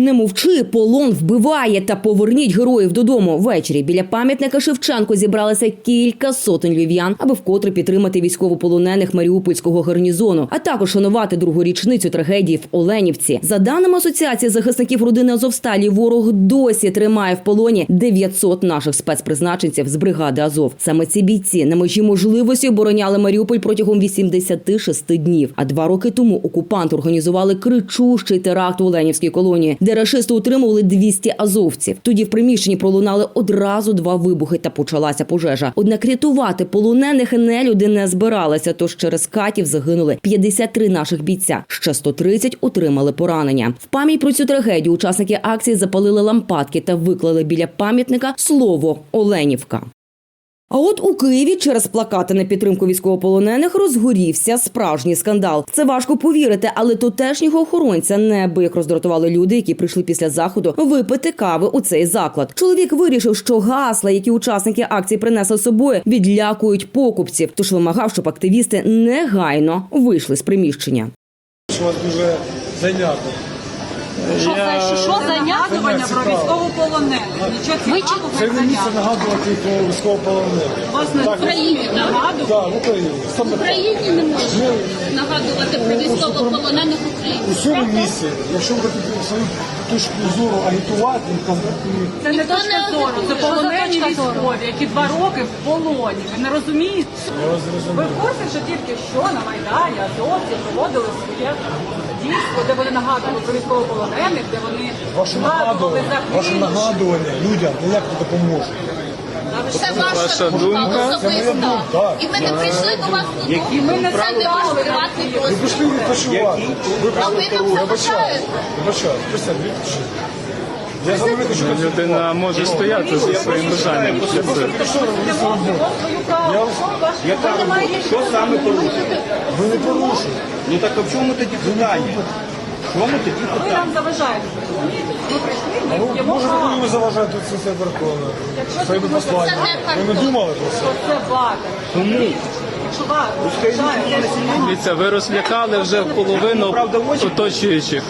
Не мовчи, полон вбиває та поверніть героїв додому. Ввечері біля пам'ятника Шевченко зібралося кілька сотень львів'ян, аби вкотре підтримати військовополонених Маріупольського гарнізону, а також шанувати другу річницю трагедії в Оленівці. За даними асоціації захисників родини Азовсталі, ворог досі тримає в полоні 900 наших спецпризначенців з бригади Азов. Саме ці бійці на межі можливості обороняли Маріуполь протягом 86 днів. А два роки тому окупанти організували кричущий теракт у Оленівській колонії, де рашисти утримували 200 азовців. Тоді в приміщенні пролунали одразу два вибухи та почалася пожежа. Однак рятувати полонених нелюди не збиралися. Тож через катів загинули 53 наших бійця. Ще 130 отримали поранення. В пам'ять про цю трагедію учасники акції запалили лампадки та виклали біля пам'ятника слово Оленівка. А от у Києві через плакати на підтримку військовополонених розгорівся справжній скандал. Це важко повірити, але тутешнього охоронця неабияк роздратували люди, які прийшли після заходу випити кави у цей заклад. Чоловік вирішив, що гасла, які учасники акції принесли з собою, відлякують покупців. Тож вимагав, щоб активісти негайно вийшли з приміщення. що вас дуже зайнято. Що це що за про військовополонених? Нічого цікавого Це не не місце нагадувати про військовополонених. Власне, в Україні нагадувати. Так, в Україні. Саме В Україні не можна нагадувати про військовополонених у України. цьому місці, якщо ви хочете свою точку зору агітувати, і казати, Це не Ніхто точка зору, це агітує. полонені Що за точка зору? військові, які два роки в полоні. Ви не розумієте? я вас Ви зрозумів. в курсі, що тільки що на Майдані азовці проводили своє дійство, де вони нагадували про військовополонених, де вони Ваше згадували нагадування, за ваше нагадування людям ніяк не допоможе. Це ваша думка Це особиста. думка. І ми не прийшли до вас додому. Ми не Це не ваш приватний Ви прийшли відпочивати. Ви А ви прийшли нам вибачаю. заважаєте. Вибачаю. Присядь, відпочи. Я з вами не Людина може стояти за своїм бажанням. Це. Я вас- Що саме порушили? Ви не порушили. Ну так а в чому тоді питання? Чому тоді Ви питання? нам заважаєте. розумієте? Ми прийшли, ми Ну, п'ємо може, каву. коли ви заважаєте це все верховне. Своїми посланнями. Ви не думали про це? Що це вата. Тому Якщо Дивіться, ви розлякали вже половину оточуючих.